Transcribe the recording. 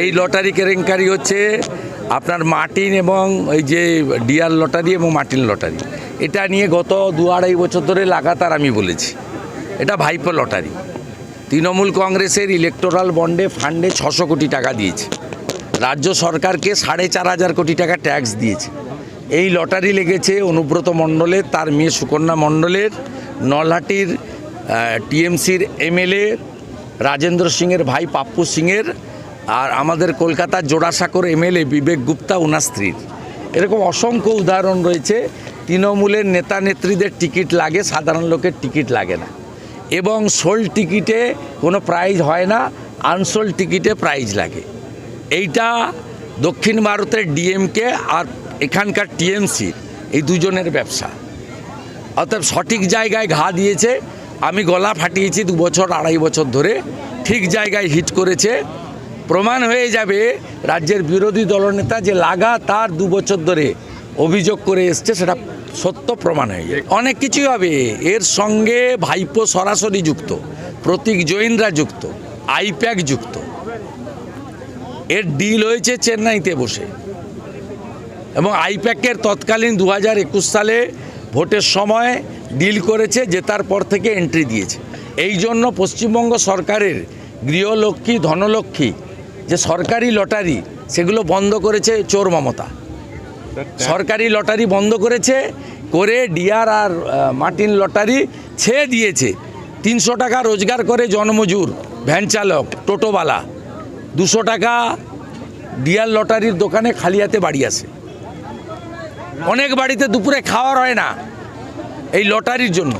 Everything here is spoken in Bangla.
এই লটারি কেলেঙ্কারি হচ্ছে আপনার মার্টিন এবং এই যে ডিয়ার লটারি এবং মার্টিন লটারি। এটা নিয়ে গত দু আড়াই বছর ধরে লাগাতার আমি বলেছি। এটা ভাইপো লটারি। তৃণমূল কংগ্রেসের ইলেকটোরাল বন্ডে ফান্ডে ছশো কোটি টাকা দিয়েছে। রাজ্য সরকারকে সাড়ে চার হাজার কোটি টাকা ট্যাক্স দিয়েছে। এই লটারি লেগেছে অনুব্রত মণ্ডলের, তার মেয়ে সুকন্যা মণ্ডলের, নলহাটির টিএমসির এমএলএ, রাজেন্দ্র সিংয়ের ভাই পাপ্পু সিংয়ের আর আমাদের কলকাতার জোড়াসাঁকর এমএলএ বিবেক গুপ্তা ওনার স্ত্রীর এরকম অসংখ্য উদাহরণ রয়েছে। তৃণমূলের নেতা নেত্রীদের টিকিট লাগে, সাধারণ লোকের টিকিট লাগে না। এবং সোল টিকিটে কোনো প্রাইজ হয় না, আনসোল টিকিটে প্রাইজ লাগে। এইটা দক্ষিণ ভারতের ডিএমকে আর এখানকার টিএমসির, এই দুজনের ব্যবসা। অর্থাৎ সঠিক জায়গায় ঘা দিয়েছে। আমি গলা ফাটিয়েছি দু বছর, আড়াই বছর ধরে। ঠিক জায়গায় হিট করেছে। প্রমাণ হয়ে যাবে রাজ্যের বিরোধী দলনেতা যে লাগাতার দু বছর ধরে অভিযোগ করে এসছে, সেটা সত্য প্রমাণ হয়ে যাবে। অনেক কিছুই হবে। এর সঙ্গে ভাইপো সরাসরি যুক্ত, প্রতীক জৈনরা যুক্ত, আইপ্যাক যুক্ত। এর ডিল হয়েছে চেন্নাইতে বসে। এবং আইপ্যাকের তৎকালীন দু হাজার একুশ সালে ভোটের সময় ডিল করেছে জেতার পর থেকে এন্ট্রি দিয়েছে। এই জন্য পশ্চিমবঙ্গ সরকারের গৃহলক্ষ্মী, ধনলক্ষ্মী যে সরকারি লটারি, সেগুলো বন্ধ করেছে চোর মমতা। সরকারি লটারি বন্ধ করেছে, করে ডিআর আর মার্টিন লটারি ছেড়ে দিয়েছে। তিনশো টাকা রোজগার করে জনমজুর, ভ্যান চালক, টোটোওয়ালা। দুশো টাকা ডিয়ার লটারির দোকানে খালি হাতে বাড়ি আসে। অনেক বাড়িতে দুপুরে খাওয়ার হয় না এই লটারির জন্য।